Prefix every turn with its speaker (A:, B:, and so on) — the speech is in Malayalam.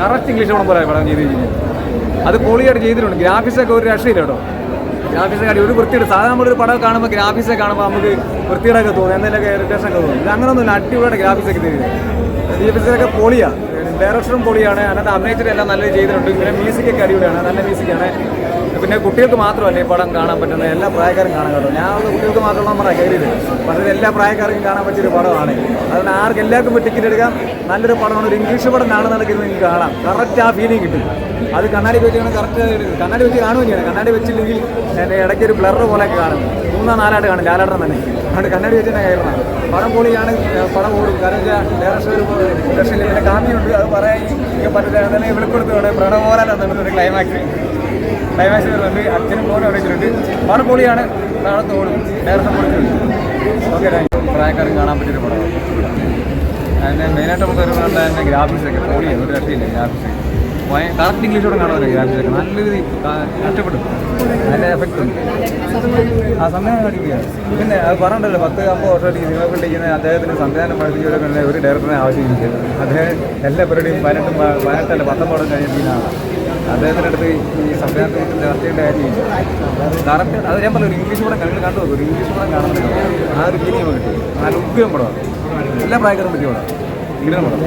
A: കറക്റ്റ് ഇംഗ്ലീഷ് പടം പോലെ പടം ചെയ്ത് കഴിഞ്ഞാൽ അത് പൊളിയായിട്ട് ചെയ്തിട്ടുണ്ട്. ഗ്രാഫിക്സൊക്കെ ഒരു രക്ഷയില്ല കേട്ടോ. ഗ്രാഫിക്സ് കാര്യം ഒരു വൃത്തിയുടെ സാധാരണ നമ്മളൊരു പടം കാണുമ്പോൾ ഗ്രാഫിക്സൊക്കെ കാണുമ്പോൾ നമുക്ക് വൃത്തിയുടെയൊക്കെ തോന്നും. എന്തെങ്കിലുമൊക്കെ ഇറിറ്റേഷൻ ഒക്കെ തോന്നും. ഇത് അങ്ങനെയൊന്നുമില്ല അടിപൊളിയുടെ ഗ്രാഫിക്സ് ഒക്കെ ചെയ്തിരുന്നത് ഗ്രാഫിക്സിലൊക്കെ പൊളിയാണ് ഡയറക്ടറും പൊളിയാണ്. അതിനകത്ത് എല്ലാം നല്ല ചെയ്തിട്ടുണ്ട്. പിന്നെ മ്യൂസിക്കൊക്കെ അടിപൊളിയാണ്. നല്ല മ്യൂസിക്കാണ് പിന്നെ കുട്ടികൾക്ക് മാത്രമല്ല ഈ പടം കാണാൻ പറ്റുന്ന എല്ലാ പ്രായക്കാരും കാണാൻ കേട്ടോ ഞാൻ കുട്ടികൾക്ക് മാത്രമല്ല നമ്മുടെ കയറിയത് പക്ഷേ എല്ലാ പ്രായക്കാർക്കും കാണാൻ പറ്റിയൊരു പടമാണ്. അതുകൊണ്ട് ആർക്ക് എല്ലാവർക്കും ടിക്കറ്റ് എടുക്കാം. നല്ലൊരു പടമാണ്. ഒരു ഇംഗ്ലീഷ് പടം കാണുന്നതൊക്കെ നിങ്ങൾക്ക് കാണാം. കറക്റ്റ് ആ ഫീലിംഗ് കിട്ടും. അത് കണ്ണാടി വെച്ചാണ് കറക്റ്റ് കണ്ണാടി വെച്ച് കാണുകയും ചെയ്യണം. കണ്ണാടി വെച്ചില്ലെങ്കിൽ എന്റെ ഇടയ്ക്ക് ഒരു ബ്ലർ പോലെയൊക്കെ കാണും. മൂന്നാം നാലായിട്ട് കാണും. ലാലാട്ടം തന്നെ. അതുകൊണ്ട് കണ്ണാടി വെച്ച് തന്നെ കയറണം. പടം പൊളിയാണ്. പടം ഓടും. കാരണം വെച്ചാൽ ഡയറക്ഷൻ ഒരു പിന്നെ കാമിയുണ്ട്. അത് പറയാൻ എനിക്ക് പറ്റില്ല അതന്നെ വെളിപ്പെടുത്തു വേണേ തന്നെ ക്ലൈമാക്സ് ക്ലൈമാക്സ് വരുന്നുണ്ട് അച്ഛനും മോനും അവിടെ വെച്ചിട്ടുണ്ട്. പടം പൊളിയാണ്. നാളെ തോടും. ഡയറക്ഷൻ പൊളിച്ചിട്ടുണ്ട് ഓക്കെ പ്രായക്കാരും കാണാൻ പറ്റിയൊരു പടമാണ് അതിന്റെ മെയിനായിട്ട് നമുക്ക് ഒരു കണ്ട അതിന്റെ ഗ്രാഫിക്സൊക്കെ പൊളിയാണ് ഒരു രക്ഷയില്ല ഗ്രാഫിക്സ് കറക്റ്റ് ഇംഗ്ലീഷോടെ കാണാൻ ഗ്രാഫിക്സൊക്കെ നല്ല രീതി കഷ്ടപ്പെട്ടു നല്ല എഫക്റ്റ് ഉണ്ട്. ആ സമയം അടിക്കുകയാണ് പിന്നെ അത് പറഞ്ഞിട്ടല്ലോ പത്ത് അമ്പത് വർഷമായിട്ട് സിനിമ പിടിക്കുന്ന അദ്ദേഹത്തിന് സംവിധാനം പഠിപ്പിക്കുന്ന ഒരു ഡയറക്ടറിനെ ആവശ്യമില്ല. അദ്ദേഹം എല്ലാ പരിപാടിയും പതിനെട്ടും പതിനെട്ടല്ല പത്തൊമ്പതും കഴിഞ്ഞിരിക്കുന്ന ആളാണ് അദ്ദേഹത്തിന്റെ അടുത്ത് ഈ സംവിധാനത്തിൽ ചർച്ച ചെയ്യേണ്ട കറക്റ്റ് അത് ഞാൻ പറഞ്ഞു ഒരു ഇംഗ്ലീഷ് പടം കണ്ടു കണ്ടു ഒരു ഇംഗ്ലീഷ് പടം കാണുന്നുണ്ട്. ആ ഒരു ഫീലിംഗ് നമുക്ക് കിട്ടി. നല്ല ഉഗ്രം പടമാണ്. എല്ലാ പ്രായക്കാരും പറ്റിയ പടം ഇങ്ങനെ പടം.